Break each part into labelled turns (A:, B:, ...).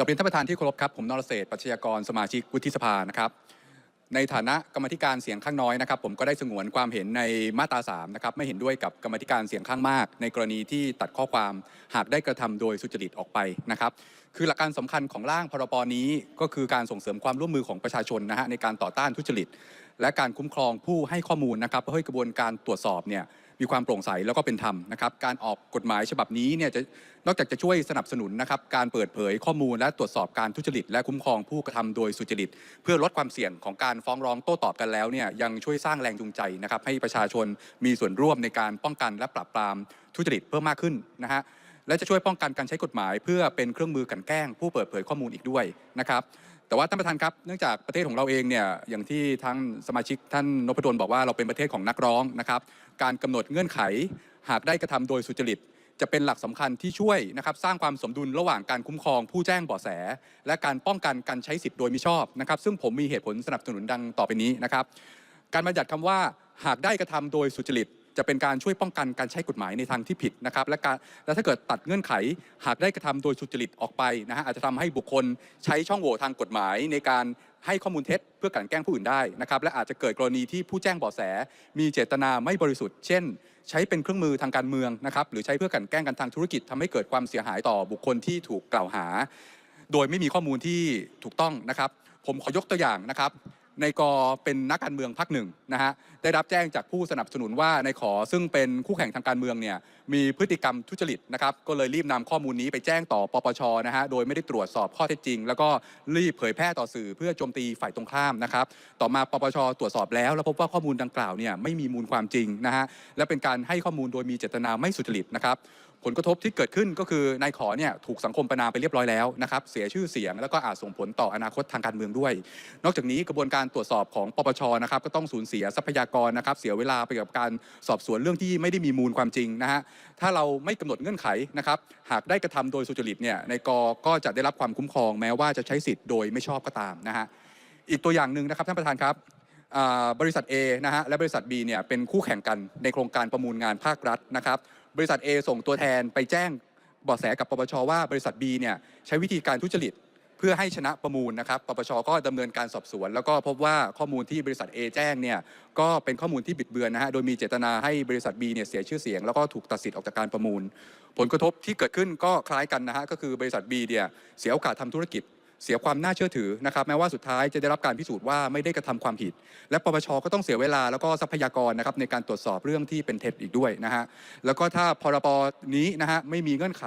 A: กับเรียนท่านประธานที่เคารพครับผมนรเศรษฐ์ปัชญากรสมาชิกวุฒิสภานะครับในฐานะกรรมธิการเสียงข้างน้อยนะครับ ผมก็ได้สงวนความเห็นในมาตรา3นะครับไม่เห็นด้วยกับกรรมธิการเสียงข้างมาก ในกรณีที่ตัดข้อความหากได้กระทำโดยสุจริตออกไปนะครับ คือหลักการสำคัญของร่างพรบนี้ก็คือการส่งเสริมความร่วมมือของประชาชนนะฮะในการต่อต้านทุจริต และการคุ้มครองผู้ให้ข้อมูลนะครับเพื่อให้กระบวนการตรวจสอบเนี่ย มีความโปร่งใสแล้วก็เป็นธรรมนะครับการออกกฎหมายฉบับนี้เนี่ยจะนอกจากจะช่วยสนับสนุนนะครับการเปิดเผยข้อมูลและตรวจสอบการทุจริต และคุ้มครองผู้กระทำโดยสุจริต เพื่อลดความเสี่ยงของการฟ้องร้องโต้ตอบกันแล้วเนี่ยยังช่วยสร้างแรงจูงใจนะครับให้ประชาชนมีส่วนร่วมในการป้องกันและปราบปรามทุจริตเพิ่มมากขึ้นนะฮะ และจะช่วยป้องกันการใช้กฎหมาย เพื่อเป็นเครื่องมือกันแกล้ง ผู้เปิดเผยข้อมูลอีกด้วยนะครับแต่ว่าท่านประธานครับเนื่องจากประเทศของเราเองเนี่ยอย่างที่ทั้งสมาชิกท่านนพดลบอกว่าเราเป็นประเทศของนักร้องนะครับการกำหนดเงื่อนไข หากได้กระทำโดยสุจริต จะเป็นหลักสำคัญที่ช่วยนะครับสร้างความสมดุลระหว่างการคุ้มครองผู้แจ้งเบาะแส และการป้องกันการใช้สิทธิ์โดยมิชอบนะครับซึ่งผมมีเหตุผลสนับสนุนดังต่อไปนี้นะครับการบัญญัติคำว่าหากได้กระทำโดยสุจริต จะเป็นการช่วยป้องกันการใช้กฎหมายในทางที่ผิดนะครับและการและถ้าเกิดตัดเงื่อนไข หากได้กระทำโดยสุจริตออกไปนะฮะอาจจะทำให้บุคคลใช้ช่องโหว่ทางกฎหมายในการให้ข้อมูลเท็จเพื่อกลั่นแกล้งผู้อื่นได้นะครับและอาจจะเกิดกรณีที่ผู้แจ้งเบาะแส มีเจตนาไม่บริสุทธิ์ เช่น ใช้เป็นเครื่องมือทางการเมืองนะครับหรือใช้เพื่อกลั่นแกล้งกันทางธุรกิจทำให้เกิดความเสียหายต่อบุคคลที่ถูกกล่าวหา โดยไม่มีข้อมูลที่ถูกต้องนะครับ ผมขอยกตัวอย่างนะครับ ในกอเป็นนักการเมืองพักหนึ่งนะฮะได้รับแจ้งจากผู้สนับสนุนว่าในขอซึ่งเป็นคู่แข่งทางการเมืองเนี่ยมีพฤติกรรมทุจริตนะครับก็เลยรีบนำข้อมูลนี้ไปแจ้งต่อปปชนะฮะโดยไม่ได้ตรวจสอบข้อเท็จจริง แล้วก็รีบเผยแพร่ต่อสื่อเพื่อโจมตีฝ่ายตรงข้ามนะครับต่อมาปปชตรวจสอบแล้ว แล้วพบว่าข้อมูลดังกล่าวเนี่ยไม่มีมูลความจริงนะฮะและเป็นการให้ข้อมูลโดยมีเจตนาไม่สุจริตนะครับ ผลกระทบที่เกิดขึ้นก็คือนายขอเนี่ยถูกสังคมประนามไปเรียบร้อยแล้วนะครับเสียชื่อเสียงแล้วก็อาจส่งผลต่ออนาคตทางการเมืองด้วย นอกจากนี้กระบวนการตรวจสอบของปปชนะครับก็ต้องสูญเสียทรัพยากรนะครับเสียเวลาไปกับการสอบสวนเรื่องที่ไม่ได้มีมูลความจริงนะฮะถ้าเราไม่กำหนดเงื่อนไขนะครับหากได้กระทำโดยสุจริตเนี่ยในกก็จะได้รับความคุ้มครองแม้ว่าจะใช้สิทธิ์โดยไม่ชอบก็ตามนะฮะอีกตัวอย่างหนึ่งนะครับท่านประธานครับบริษัท A นะฮะและบริษัท B เนี่ยเป็นคู่แข่งกันในโครงการประมูลงานภาครัฐนะครับ บริษัท A ส่งตัวแทนไปแจ้งบาะแสกับปปชว่าบริษัท B เนี่ยใช้วิธีการทุจริตเพื่อให้ชนะประมูลนะครับ ปปชก็ดำเนินการสอบสวน แล้วก็พบว่าข้อมูลที่บริษัท A แจ้งเนี่ยก็เป็นข้อมูลที่บิดเบือนนะฮะ โดยมีเจตนาให้บริษัท B เนี่ยเสียชื่อเสียง แล้วก็ถูกตัดสิทธิ์ออกจากการประมูล ผลกระทบที่เกิดขึ้นก็คล้ายกันนะฮะ ก็คือบริษัท B เนี่ยเสียโอกาสทำธุรกิจ เสียความน่าเชื่อถือนะครับแม้ว่าสุดท้ายจะได้รับการพิสูจน์ว่าไม่ได้กระทำความผิด และปปชก็ต้องเสียเวลาแล้วก็ทรัพยากรนะครับในการตรวจสอบเรื่องที่เป็นเท็จอีกด้วยนะฮะแล้วก็ถ้าพรบนี้นะฮะไม่มีเงื่อนไข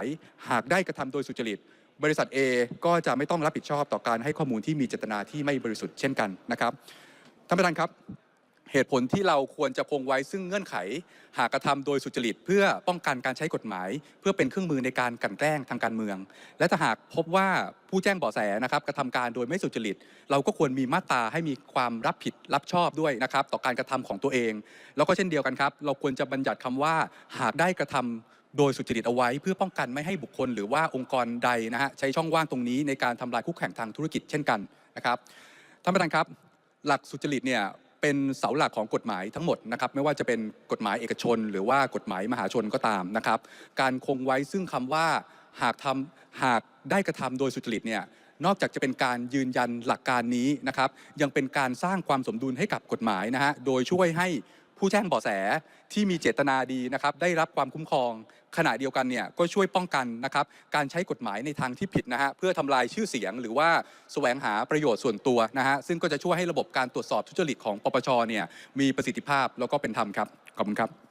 A: หากได้กระทำโดยสุจริตบริษัท A ก็จะไม่ต้องรับผิดชอบต่อการให้ข้อมูลที่มีเจตนาที่ไม่บริสุทธิ์เช่นกันนะครับท่านประธานครับ เหตุผลที่เราควรจะคงไว้ซึ่งเงื่อนไข หากกระทำโดยสุจริต เพื่อป้องกันการใช้กฎหมาย เพื่อเป็นเครื่องมือในการกันแกล้งทางการเมือง และถ้าหากพบว่าผู้แจ้งเบาะแสนะครับกระทำการโดยไม่สุจริต เราก็ควรมีมาตราให้มีความรับผิดรับชอบด้วยนะครับต่อการกระทำของตัวเอง แล้วก็เช่นเดียวกันครับเราควรจะบัญญัติคำว่าหากได้กระทำโดยสุจริตเอาไว้ เพื่อป้องกันไม่ให้บุคคล หรือว่าองค์กรใดนะฮะใช้ช่องว่างตรงนี้ในการทำลายคู่แข่งทางธุรกิจเช่นกันนะครับท่านประธานครับ หลักสุจริตเนี่ย เป็นเสาหลักของกฎหมายทั้งหมดนะครับไม่ว่าจะเป็นกฎหมายเอกชน หรือว่ากฎหมายมหาชนก็ตามนะครับ การคงไว้ซึ่งคำว่าหากทำหากได้กระทำโดยสุจริตเนี่ยนอกจากจะเป็นการยืนยันหลักการนี้นะครับยังเป็นการสร้างความสมดุลให้กับกฎหมายนะฮะโดยช่วยให้ ผู้แจ้งเบาะแสที่มีเจตนาดีนะครับได้รับความคุ้มครอง ขณะเดียวกันเนี่ยก็ช่วยป้องกันนะครับการใช้กฎหมายในทางที่ผิดนะฮะเพื่อทำลายชื่อเสียง หรือว่าแสวงหาประโยชน์ส่วนตัวนะฮะซึ่งก็จะช่วยให้ระบบการตรวจสอบทุจริตของปปชเนี่ยมีประสิทธิภาพแล้วก็เป็นธรรมครับขอบคุณครับ